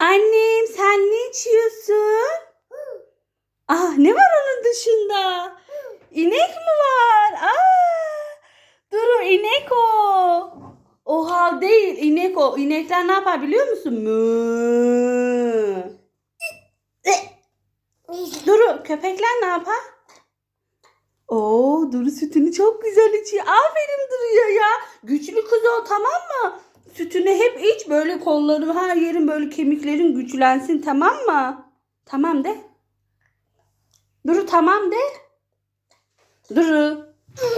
Annem sen ne içiyorsun? Ah ne var onun dışında? İnek mi var? Aa, dur o inek o. O hal değil inek o. İnekler ne yapar biliyor musun? Mı. Duru köpekler ne yapar? Oo Duru sütünü çok güzel içiyor. Aferin Duru'ya ya. Güçlü kız ol tamam mı? Sütünü hep iç böyle kolların her yerin böyle kemiklerin güçlensin tamam mı? Tamam de. Duru tamam de. Duru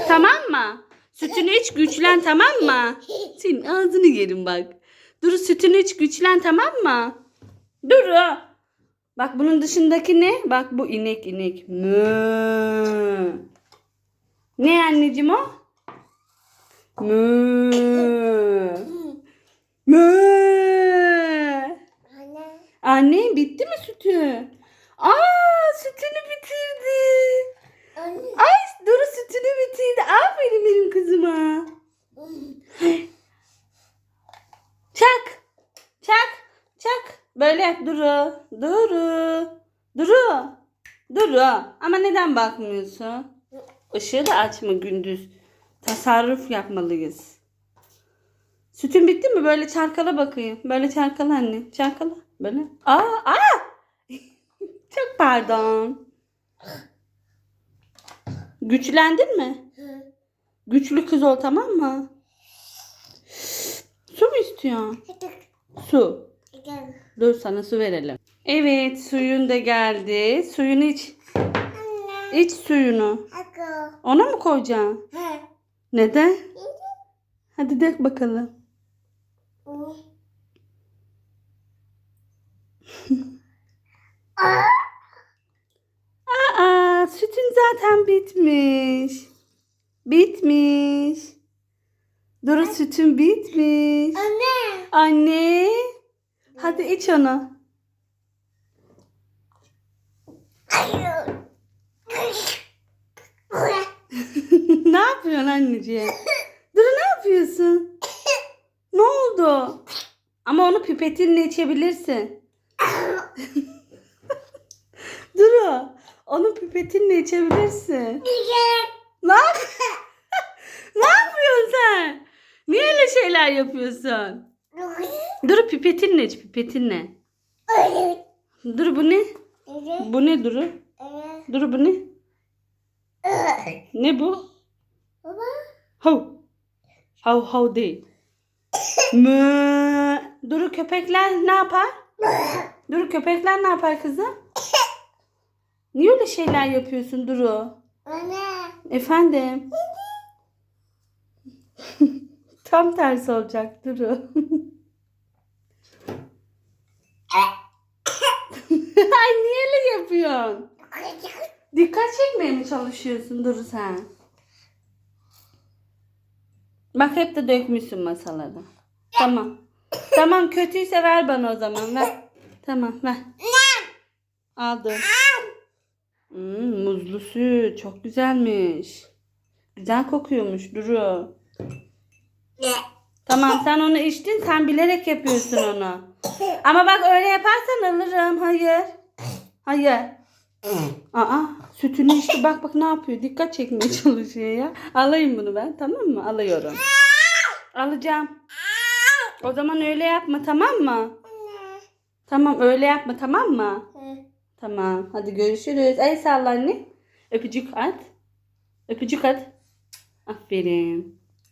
tamam mı? Sütünü iç güçlen tamam mı? Senin ağzını yerim bak. Duru sütünü iç güçlen tamam mı? Duru. Bak bunun dışındaki ne? Bak bu inek inek. Mü. Ne anneciğim o? Mü. Anne. Anne bitti mi sütü? Aa sütünü bitirdi. Anne. Ay Duru sütünü bitirdi. Aferin benim kızıma. Çak. Çak. Çak. Böyle Duru. Duru. Duru. Duru. Ama neden bakmıyorsun? Işığı da açma gündüz. Tasarruf yapmalıyız. Sütün bitti mi? Böyle çarkala bakayım. Böyle çarkala anne. Çarkala. Böyle. Aa, aa. Çok pardon. Güçlendin mi? Güçlü kız ol tamam mı? Su mu istiyorsun? Su. Dur sana su verelim. Evet suyun da geldi. Suyunu iç. Anne. İç suyunu. Ako. Ona mı koyacaksın? Ha. Neden? Hadi dök bakalım. Sütün zaten bitmiş. Bitmiş. Duru sütün bitmiş. Anne. Anne. Hadi iç onu. ne yapıyorsun anneciğim? Duru ne yapıyorsun? Ne oldu? Ama onu pipetinle içebilirsin. Duru, onu pipetinle içebilirsin. Yap ne yapıyorsun sen? Niye öyle şeyler yapıyorsun? Duru pipetinle iç, pipetinle. Duru bu ne? Bu ne Duru? Duru bu ne? Ne bu? Baba. Hav. Hav hav değil. Mü. Duru köpekler ne yapar? Duru köpekler ne yapar kızım? Niye öyle şeyler yapıyorsun Duru? Anne. Efendim? Tam tersi olacak Duru. Ay niye öyle yapıyorsun? Dikkat çekmeye mi çalışıyorsun Duru sen? Bak hep de dökmüşsün masalara. Tamam. Tamam kötüyse ver bana o zaman ver. Tamam ver. Aldım. Hmm, muzlu süt çok güzelmiş. Güzel kokuyormuş Duru. Tamam sen onu içtin sen bilerek yapıyorsun onu. Ama bak öyle yaparsan alırım. Hayır. Hayır. Aa sütünü içti bak bak ne yapıyor. Dikkat çekmeye çalışıyor ya. Alayım bunu ben tamam mı? Alıyorum. Alacağım. O zaman öyle yapma tamam mı? Tamam öyle yapma tamam mı? Tamam hadi görüşürüz. El salla anne. Öpücük at. Öpücük at. Aferin.